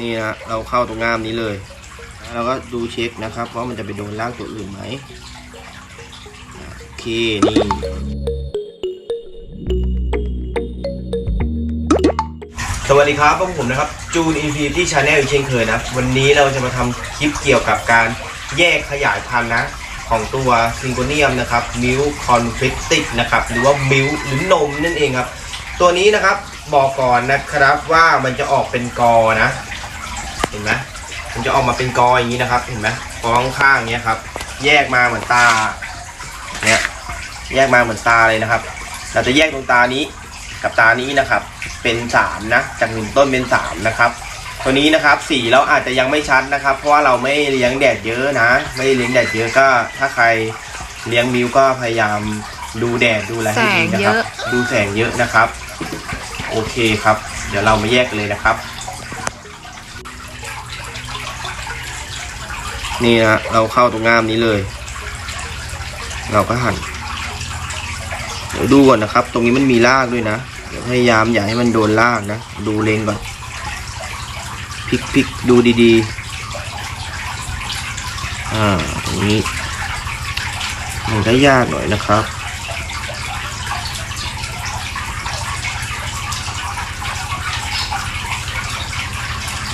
นี่นะเราเข้าตรงง่ามนี้เลยเราก็ดูเช็คนะครับว่ามันจะไปโดนร่างตัวอื่นไหมโอเคนี่สวัสดีครับพวกผมนะครับจูนอินฟินิตี้ชาแนลอีกเช่นเคยนะวันนี้เราจะมาทำคลิปเกี่ยวกับการแยกขยายพันธุ์นะของตัวซิงโกเนียมนะครับมิลคอนเฟกติกนะครับหรือว่ามิลหรือนมนั่นเองครับ ตัวนี้นะครับบอกก่อนนะครับว่ามันจะออกเป็นกอนะ เห็นไหมมันจะออกมาเป็นกออย่างนี้นะครับ เห็นไหมกอข้างๆเนี้ยครับ แยกมาเหมือนตาเนี่ยแยกมาเหมือนตาเลยนะครับ เราจะแยกตรงตานี้กับตานี้นะครับ เป็นสามนะจากหนึ่งต้นเป็นสามนะครับตัวนี้นะครับสีเราอาจจะยังไม่ชัดนะครับ เพราะว่าเราไม่เลี้ยงแดดเยอะนะ ไม่เลี้ยงแดดเยอะก็ ถ้าใครเลี้ยงมิวก็พยายามดูแดดดูอะไรให้ดีนะครับ ดูแสงเยอะนะครับ โอเคครับ เดี๋ยวเรามาแยกกันเลยนะครับ นี่นะเราเข้าตรงง่ามนี้เลย เราก็หั่นเดี๋ยวดูก่อนนะครับ ตรงนี้มันมีรากด้วยนะเดี๋ยวพยายามอย่าให้มันโดนรากนะ ดูเลงก่อนพลิกพลิกดูดีๆ อ่า ตรงนี้ มันก็ยากหน่อยนะครับ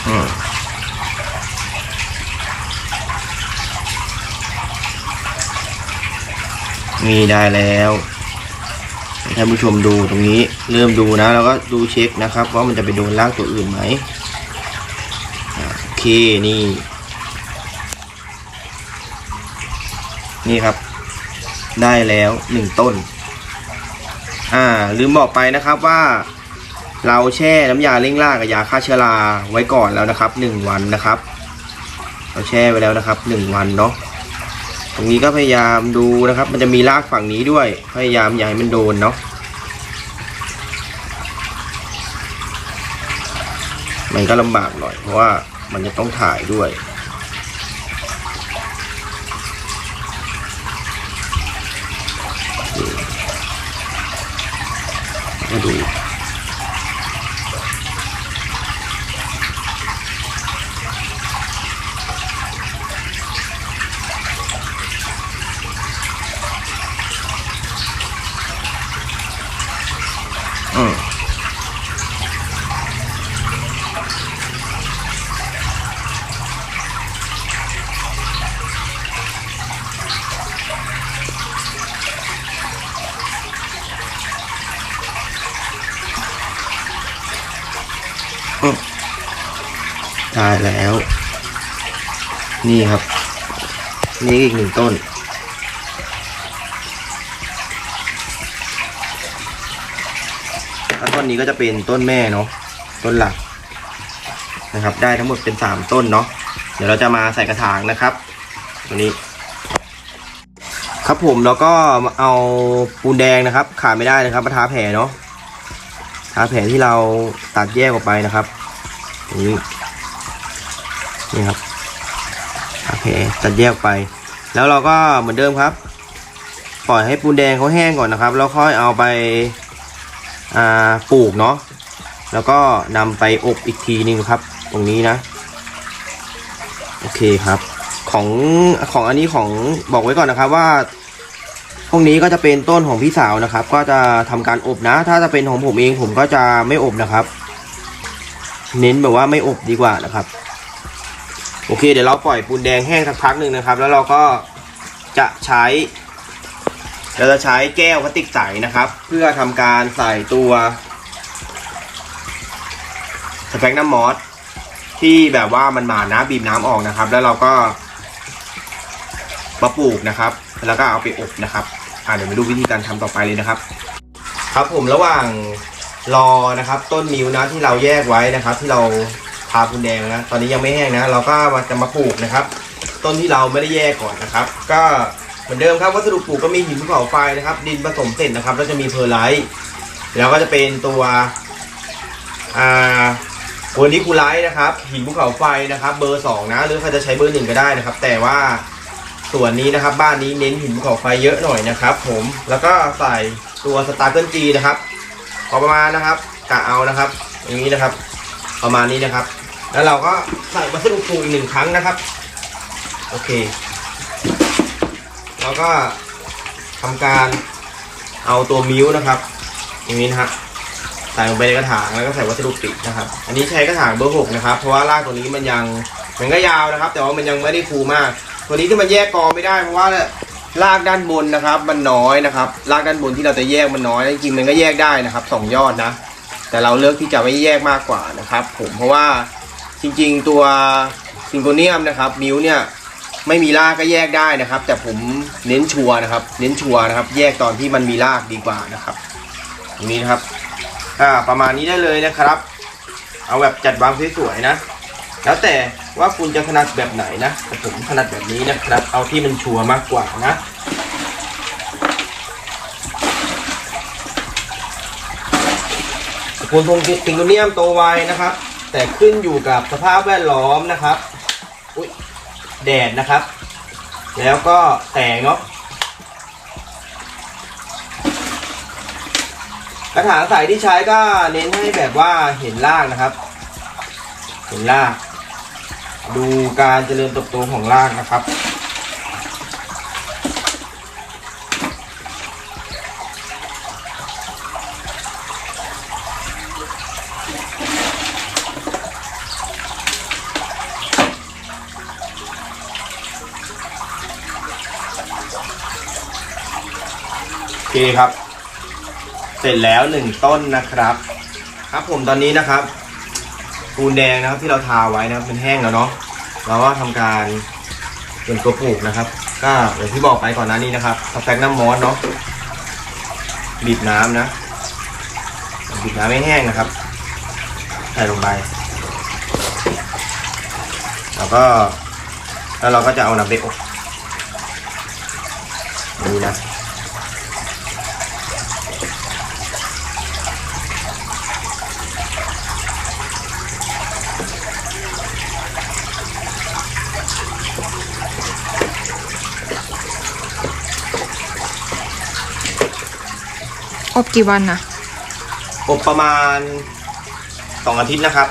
อืม มีได้แล้วให้ท่านผู้ชมดูตรงนี้เริ่มดูนะแล้วก็ดูเช็คนะครับว่ามันจะไปโดนรากตัวอื่นไหมโอเคนี่ นี่ครับ ได้แล้วหนึ่งต้น อ่าลืมบอกไปนะครับว่า เราแช่น้ำยาเร่งรากกับยาฆ่าเชื้อราไว้ก่อนแล้วนะครับหนึ่งวันนะครับ เราแช่ไว้แล้วนะครับหนึ่งวันเนาะ ตรงนี้ก็พยายามดูนะครับ มันจะมีรากฝั่งนี้ด้วย พยายามอย่าให้มันโดนเนาะมันก็ลำบากหน่อยเพราะว่ามันจะต้องถ่ายด้วยมาดู อืมได้แล้ว นี่ครับ นี่อีกหนึ่งต้นแล้วต้นนี้ก็จะเป็นต้นแม่เนาะ ต้นหลักนะครับ ได้ทั้งหมดเป็นสามต้นเนาะ เดี๋ยวเราจะมาใส่กระถางนะครับ ตัวนี้ ครับผมแล้วก็เอาปูนแดงนะครับ ขาดไม่ได้นะครับมาทาแผลเนาะ ทาแผลที่เราตัดแยกออกไปนะครับนี้นี่ครับทาแผลตัดแยกไป แล้วเราก็เหมือนเดิมครับ ปล่อยให้ปูนแดงเขาแห้งก่อนนะครับ แล้วค่อยเอาไปาปลูกเนาะแล้วก็นำไปอบอีกทีหนึงครับ ตรงนี้นะ โอเคครับ ของของอันนี้ของบอกไว้ก่อนนะครับว่า พวกนี้ก็จะเป็นต้นของพี่สาวนะครับ ก็จะทำการอบนะ ถ้าจะเป็นของผมเองผมก็จะไม่อบนะครับ เน้นแบบว่าไม่อบดีกว่านะครับ โอเค เดี๋ยวเราปล่อยปูนแดงแห้งสักพักหนึ่งนะครับ แล้วเราก็จะใช้เราจะใช้แก้วพลาสติกใสนะครับ เพื่อทำการใส่ตัวสเปกน้ำมอสที่แบบว่ามันหมาน้ำบีบน้ำออกนะครับ แล้วเราก็มาปลูกนะครับ แล้วก็เอาไปอบนะครับ อ่าเดี๋ยวมาดูวิธีการทำต่อไปเลยนะครับ ครับผมระหว่างรอนะครับ ต้นมิ้วนะที่เราแยกไว้นะครับ ที่เราทาปูนแดงนะตอนนี้ยังไม่แห้งนะ เราก็มาจะมาปลูกนะครับ ต้นที่เราไม่ได้แยกก่อนนะครับ ก็เหมือนเดิมครับวัสดุปลูกก็มีหินภูเขาไฟนะครับ ดินผสมเสร็จนะครับแล้วจะมีเพอร์ไลท์แล้วก็จะเป็นตัวอ่าโวนิคูไลท์นะครับ หินภูเขาไฟนะครับ เบอร์สองนะ หรือใครจะใช้เบอร์หนึ่งก็ได้นะครับ แต่ว่า ส่วนนี้นะครับ บ้านนี้เน้นหินขาไฟเยอะหน่อยนะครับ ผมแล้วก็ใส่ตัวสตาร์เกิลจีนะครับพอประมาณนะครับกะเอานะครับ อย่างนี้นะครับ ประมาณนี้นะครับ แล้วเราก็ใส่วัสดุปูอีกหนึ่งครั้งนะครับ โอเค แล้วก็ทำการเอาตัวมิ้วนะครับ อย่างนี้นะฮะใส่ลงไปในกระถางแล้วก็ใส่วัสดุปิดนะครับ อันนี้ใช้กระถางเบอร์หกนะครับ เพราะว่ารากตัวนี้มันยังมันก็ยาวนะครับ แต่ว่ามันยังไม่ได้ฟูมาก ตัวนี้ที่มันแยกกอไม่ได้เพราะว่ารากด้านบนนะครับ มันน้อยนะครับรากด้านบนที่เราจะแยกมันน้อยจริงๆมันก็แยกได้นะครับสองยอดนะ แต่เราเลือกที่จะไม่แยกมากกว่านะครับ ผมเพราะว่าจริงๆตัวซิงโกเนียมนะครับ มิ้วเนี่ยไม่มีรากก็แยกได้นะครับ แต่ผมเน้นชัวนะครับ เน้นชัวนะครับ แยกตอนที่มันมีรากดีกว่านะครับอย่างนี้นะครับอ่าประมาณนี้ได้เลยนะครับ เอาแบบจัดวางสวยๆนะ แล้วแต่ว่าคุณจะถนัดแบบไหนนะแต่ผมถนัดแบบนี้นะครับ เอาที่มันชัวร์มากกว่านะคุณทงติงโกเนียมโตไวนะครับ แต่ขึ้นอยู่กับสภาพแวดล้อมนะครับอุ๊ยแดดนะครับ แล้วก็แสงเนาะกระถางใสที่ใช้ก็เน้นให้แบบว่าเห็นรากนะครับ เห็นราก ดูการเจริญเติบโตของรากนะครับ โอเคครับ เสร็จแล้วหนึ่งต้นนะครับ ครับผมตอนนี้นะครับ ปูนแดงนะครับที่เราทาไว้นะครับเป็นแห้งแล้วเนาะเราก็ทำการเตรียมตัวปลูกนะครับ ก็อย่างที่บอกไปก่อนหน้านี้นะครับสแฟกน้ำมอสเนาะบีบน้ำนะบีบน้ำไม่แห้งนะครับใส่ลงไปแล้วก็แล้วเราก็จะเอาน้ำไปอบอย่างนี้นะ อบกี่วันนะอบประมาณสองอาทิตย์นะครับ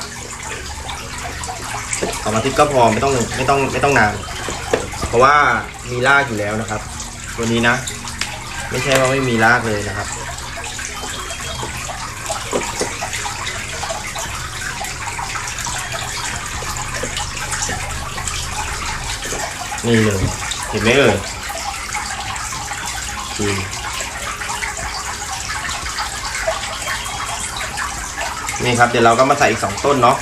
สองอาทิตย์ก็พอไม่ต้องไม่ต้องไม่ต้องนาน เพราะว่ามีรากอยู่แล้วนะครับตัวนี้นะ ไม่ใช่ว่าไม่มีรากเลยนะครับนี่เลยเห็นไหมเอ่ยอือ นี่ครับเดี๋ยวเราก็มาใส่อีกสองต้นเนาะ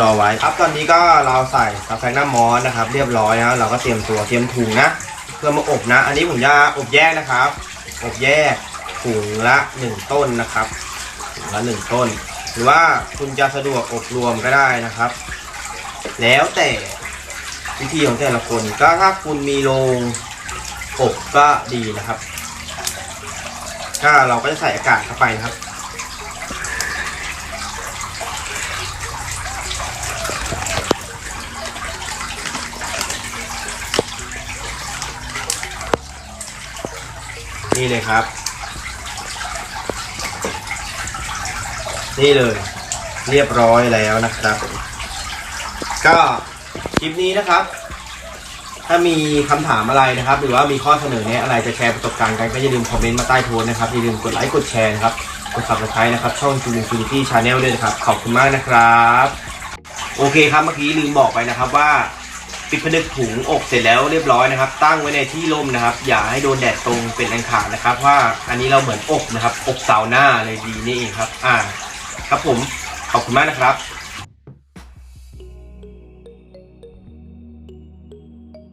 รอไว้ครับตอนนี้ก็เราใส่กาแฟน้ำมอสนะครับ เรียบร้อยนะเราก็เตรียมตัวเตรียมถุงนะ เพื่อมาอบนะ อันนี้ผมจะอบแยกนะครับ อบแยกถุงละหนึ่งต้นนะครับถุงละหนึ่งต้น หรือว่าคุณจะสะดวกอบรวมก็ได้นะครับ แล้วแต่วิธีของแต่ละคนก็ถ้าคุณมีโรงอบก็ดีนะครับ ก็เราก็จะใส่อากาศเข้าไปนะครับ นี่เลยครับ นี่เลย เรียบร้อยแล้วนะครับ ก็คลิปนี้นะครับ ถ้ามีคำถามอะไรนะครับ หรือว่ามีข้อเสนอแนะอะไรจะแชร์ประสบการณ์กันก็อย่าลืมคอมเมนต์มาใต้โพสนะครับอย่าลืมกดไลค์กดแชร์นะครับกด subscribe นะครับ ช่องจูนฟินิตี้ชาแนลด้วยนะครับ ขอบคุณมากนะครับ โอเคครับเมื่อกี้ลืมบอกไปนะครับว่า ปิดผนึกถุงอกเสร็จแล้วเรียบร้อยนะครับ ตั้งไว้ในที่ร่มนะครับ อย่าให้โดนแดดตรงเป็นอันขาดนะครับเพราะว่าอันนี้เราเหมือนอบนะครับอบซาหน้าเลยดีนี่เองครับ อ่า ครับผมขอบคุณมากนะครับ